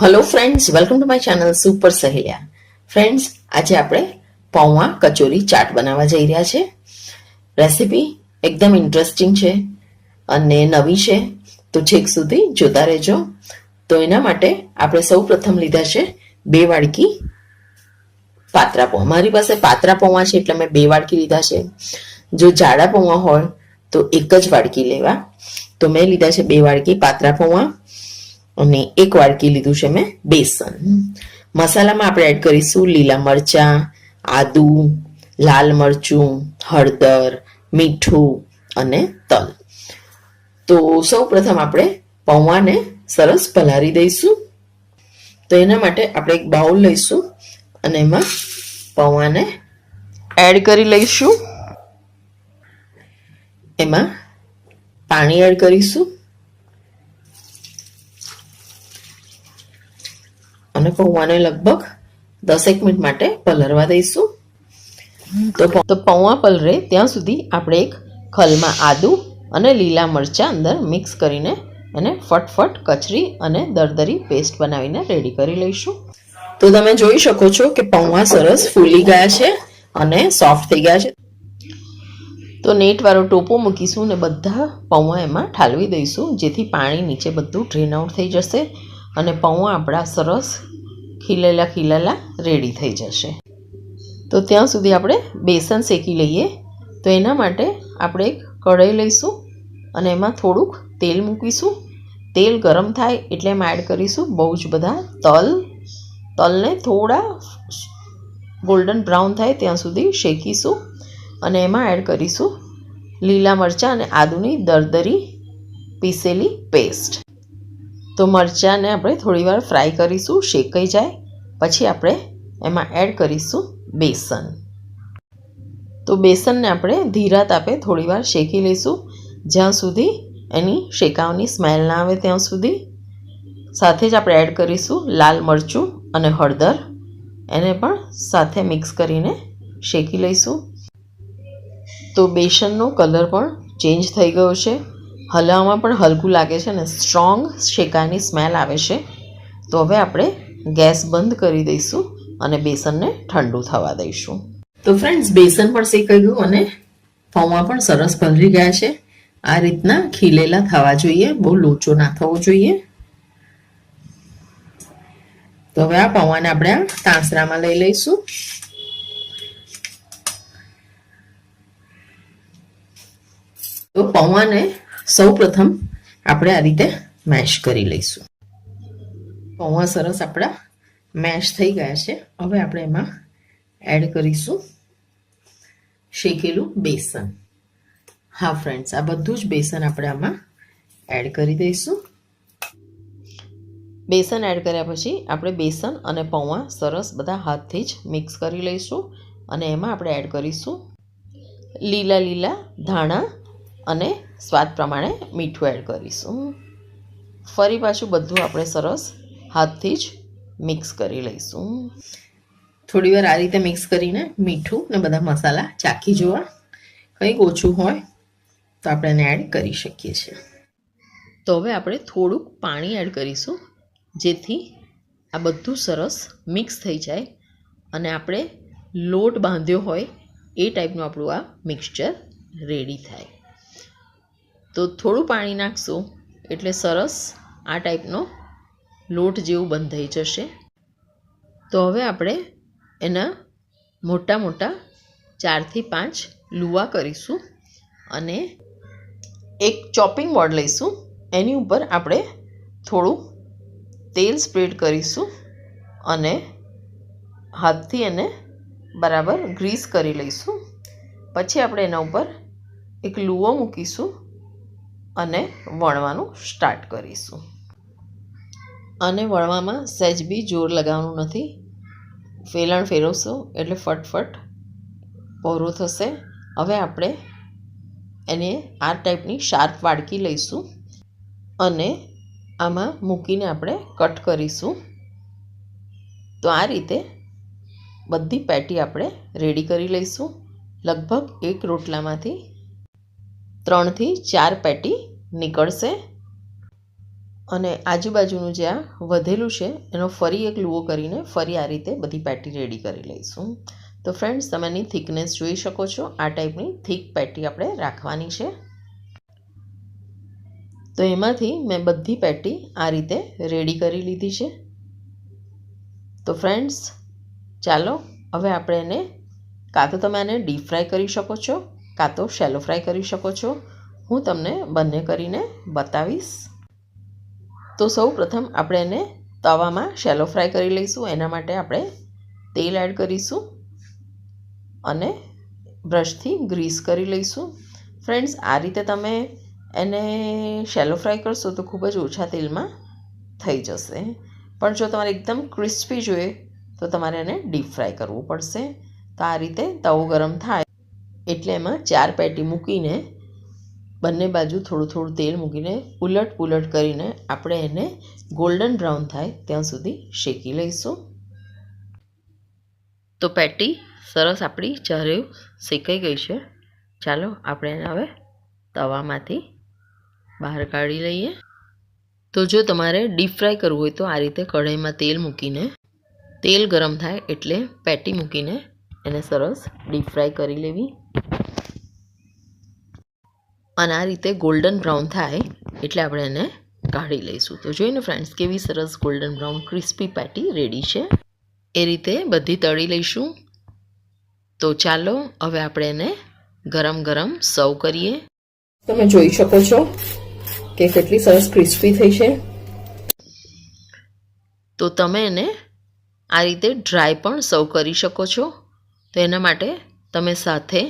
Hello friends welcome to my channel super Saheliya friends આજે આપણે પૌવા કચોરી ચાટ બનાવવા જઈ રહ્યા છે. રેસીપી એકદમ ઇન્ટરેસ્ટિંગ છે અને નવી છે. તો છેક સુધી જોતા રહેજો. તો એના માટે આપણે સૌ પ્રથમ લીધા છે બે વાડકી પાતરા પૌવા. મારી પાસે પાતરા પૌવા છે એટલે મેં બે વાડકી લીધા છે. જો જાડા પૌવા હોય તો એક જ વાડકી લેવા. તો મેં લીધા છે બે વાડકી પાત્રા પૌવા. અને એક વાડકી લીધું છે મેં, બેસન. મસાલામાં આપણે એડ કરીશું લીલા મરચાં, આદુ, લાલ મરચું, હળદર, મીઠું અને તલ. તો સૌ પ્રથમ આપણે પૌવાને સરસ પલારી દઈશું. તો એના માટે આપણે એક બાઉલ લઈશું અને એમાં પૌવાને એડ કરી લઈશું. એમાં પાણી એડ કરીશું. અને પૌવાને લગભગ દસેક મિનિટ માટે પલરવા દઈશું. તો તો પૌવા પલરે ત્યાં સુધી આપણે એક ખલમાં આદુ અને લીલા મરચાં અંદર મિક્સ કરીને એને ફટફટ કચરી અને દરદરી પેસ્ટ બનાવીને રેડી કરી લઈશું. તો તમે જોઈ શકો છો કે પૌવા સરસ ફૂલી ગયા છે અને સોફ્ટ થઈ ગયા છે. તો નેટવાળો ટોપો મૂકીશું ને બધા પૌવા એમાં ઠાલવી દઈશું, જેથી પાણી નીચે બધું ડ્રેન આઉટ થઈ જશે અને પૌવા આપણા સરસ ખીલેલા ખીલેલા રેડી થઈ જશે. તો ત્યાં સુધી આપણે બેસન શેકી લઈએ. તો એના માટે આપણે એક કઢાઈ લઈશું અને એમાં થોડુંક તેલ મૂકીશું. તેલ ગરમ થાય એટલે એમાં એડ કરીશું બહુ જ બધા તલ. તલને થોડા ગોલ્ડન બ્રાઉન થાય ત્યાં સુધી શેકીશું અને એમાં એડ કરીશું લીલા મરચાં અને આદુની દરદરી પીસેલી પેસ્ટ તો મરચાંને આપણે થોડીવાર ફ્રાય કરીશું, શેકાઈ જાય. પછી આપણે એમાં એડ કરીશું બેસન. તો બેસનને આપણે ધીરા તાપે થોડીવાર શેકી લઈશું. જ્યાં સુધી એની શેકાવની સ્મેલ ના આવે ત્યાં સુધી. સાથે જ આપણે એડ કરીશું લાલ મરચું અને હળદર. એને પણ સાથે મિક્સ કરીને શેકી લઈશું. તો બેસનનો કલર પણ ચેન્જ થઈ ગયો છે. હલાવવામાં પણ હલકું લાગે છે અને સ્ટ્રોંગ શેકાની સ્મેલ આવે છે. તો હવે આપણે ગેસ બંધ કરી દઈશું અને બેસનને ઠંડુ થવા દઈશું. તો ફ્રેન્ડ્સ બેસન પણ શેકાઈ ગયું અને પૌવા પણ સરસ પલરી ગયા છે. આ રીતના ખીલેલા થવા જોઈએ, બહુ લોચો ના થવો જોઈએ. તો હવે આ પૌવાને આપણે આ તાંસરામાં લઈ લઈશું. તો પૌવાને સૌ પ્રથમ આપણે આ રીતે મેશ કરી લઈશું. પૌવા સરસ આપણા મેશ થઈ ગયા છે. હવે આપણે એમાં એડ કરીશું શેકેલું બેસન. હા ફ્રેન્ડ્સ આ બધું જ બેસન આપણે આમાં એડ કરી દઈશું. બેસન એડ કર્યા પછી આપણે બેસન અને પૌવા સરસ બધા હાથથી જ મિક્સ કરી લઈશું અને એમાં આપણે એડ કરીશું લીલા લીલા ધાણા અને સ્વાદ પ્રમાણે મીઠું એડ કરીશું. ફરી પાછું બધું આપણે સરસ હાથથી જ મિક્સ કરી લઈશું. થોડી વાર આ રીતે મિક્સ કરીને મીઠું ને બધા મસાલા ચાખી જોવા. કંઈક ઓછું હોય તો આપણે એને એડ કરી શકીએ છીએ. તો હવે આપણે થોડુંક પાણી એડ કરીશું, જેથી આ બધું સરસ મિક્સ થઈ જાય અને આપણે લોટ બાંધ્યો હોય એ ટાઈપનું આપણું આ મિક્સચર રેડી થાય. તો થોડું પાણી નાખશું. એટલે સરસ આ ટાઈપનો લોટ જેવું બંધાઈ જશે. તો હવે આપણે એના મોટા મોટા ચારથી પાંચ લુવા કરીશું અને એક ચોપિંગ બોર્ડ લઈશું. એની ઉપર આપણે થોડું તેલ સ્પ્રેડ કરીશું અને હાથથી એને બરાબર ગ્રીસ કરી લઈશું. પછી આપણે એના ઉપર એક લુવો મૂકીશું. અને વણવાનું સ્ટાર્ટ કરીશું. અને વણવામાં સહેજ બી જોર લગાવવાનું નથી. ફેલણ ફેરવશો એટલે ફટફટ પહોરો થશે. હવે આપણે એને આ ટાઈપની શાર્પ વાડકી લઈશું અને આમાં મૂકીને આપણે કટ કરીશું. તો આ રીતે બધી પેટી આપણે રેડી કરી લઈશું. લગભગ એક રોટલામાંથી ત્રણથી ચાર પેટી નીકળશે. અને આજુબાજુનું જે આ વધેલું છે, એનો ફરી એક લુઓ કરીને ફરી આ રીતે બધી પેટી રેડી કરી લઈશું. તો ફ્રેન્ડ્સ, તમે એની થિકનેસ જોઈ શકો છો. આ ટાઈપની થિક પેટી આપણે રાખવાની છે. તો એમાંથી મેં બધી પેટી આ રીતે રેડી કરી લીધી છે. તો ફ્રેન્ડ્સ, ચાલો હવે આપણે એને કાં તો તમે આને ડીપ ફ્રાય કરી શકો છો, કાં તો શેલો ફ્રાય કરી શકો છો. હું તમને બંને કરીને બતાવીશ. તો સૌ પ્રથમ આપણે એને તવામાં શેલો ફ્રાય કરી લઈશું. એના માટે આપણે તેલ એડ કરીશું અને બ્રશથી ગ્રીસ કરી લઈશું. ફ્રેન્ડ્સ આ રીતે તમે એને શેલો ફ્રાય કરશો તો ખૂબ જ ઓછા તેલમાં થઈ જશે. પણ જો તમારે એકદમ ક્રિસ્પી જોઈએ, તો તમારે એને ડીપ ફ્રાય કરવું પડશે. તો આ રીતે તવો ગરમ થાય એટલે એમાં ચાર પેટી મૂકીને બંને બાજુ થોડું થોડું તેલ મૂકીને ઉલટ પુલટ કરીને આપણે એને ગોલ્ડન બ્રાઉન થાય ત્યાં સુધી શેકી લઈશું. તો પેટી સરસ આપણી ચારે શેકાઈ ગઈ છે. ચાલો આપણે એને હવે તવામાંથી બહાર કાઢી લઈએ. તો જો તમારે ડીપ ફ્રાય કરવું હોય તો આ રીતે કઢાઈમાં તેલ મૂકીને, તેલ ગરમ થાય એટલે પેટી મૂકીને એને સરસ ડીપ ફ્રાય કરી લેવી. અને આ રીતે ગોલ્ડન બ્રાઉન થાય એટલે આપણે એને કાઢી લઈશું. તો જોઈને ફ્રેન્ડ્સ કેવી સરસ golden brown crispy patty ready છે. એ રીતે બધી તળી લઈશું. તો ચાલો હવે આપણે એને ગરમ ગરમ સર્વ કરીએ. તમે જોઈ શકો છો કે કેટલી સરસ ક્રિસ્પી થઈ છે. તો તમે એને આ રીતે ડ્રાય પણ સર્વ કરી શકો છો. તો એના માટે તમે સાથે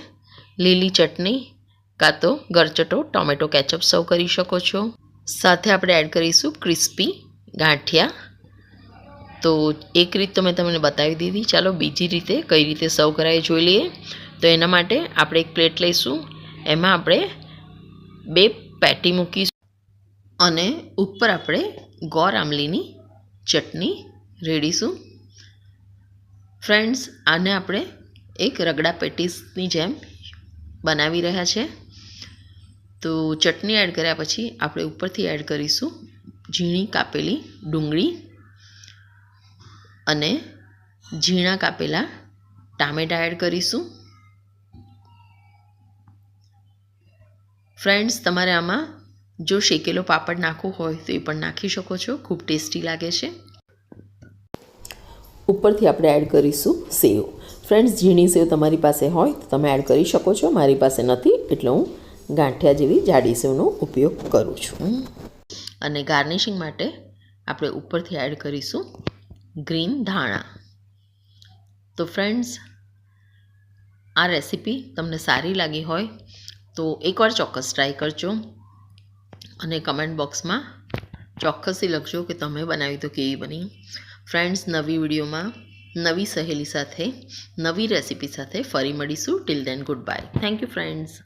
લીલી ચટણી કાં તો ગરચટો ટોમેટો કેચઅપ સર્વ કરી શકો છો. સાથે આપણે એડ કરીશું ક્રિસ્પી ગાંઠિયા. તો એક રીત તો મેં તમને બતાવી દીધી. ચાલો બીજી રીતે કઈ રીતે સર્વ કરાય જોઈ લઈએ. તો એના માટે આપણે એક પ્લેટ લઈશું. એમાં આપણે બે પેટી મૂકીશું. અને ઉપર આપણે ગોર આમલીની ચટણી રેડીશું. ફ્રેન્ડ્સ, આને આપણે એક રગડા પેટીસની જેમ બનાવી રહ્યા છે. તો ચટણી એડ કર્યા પછી આપણે ઉપરથી એડ કરીશું ઝીણી કાપેલી ડુંગળી અને ઝીણા કાપેલા ટામેટાં એડ કરીશું. ફ્રેન્ડ્સ તમારે આમાં જો શેકેલો પાપડ નાખવો હોય તો એ પણ નાખી શકો છો. ખૂબ ટેસ્ટી લાગે છે. ઉપરથી આપણે એડ કરીશું સેવ. ફ્રેન્ડ્સ ઝીણી સેવ તમારી પાસે હોય તો તમે એડ કરી શકો છો. મારી પાસે નથી, એટલે હું ગાંઠિયા જેવી જાડી સેવનો ઉપયોગ કરું છું. અને ગાર્નિશિંગ માટે આપણે ઉપરથી એડ કરીશું ગ્રીન ધાણા. તો ફ્રેન્ડ્સ આ રેસીપી તમને સારી લાગી હોય તો એકવાર ચોક્કસ ટ્રાય કરજો અને કમેન્ટ બોક્સમાં ચોક્કસથી લખજો કે તમે બનાવી તો કેવી બની. ફ્રેન્ડ્સ નવી વિડીયોમાં નવી સહેલી સાથે, નવી રેસીપી સાથે ફરી મળીશું. Till then good bye thank you friends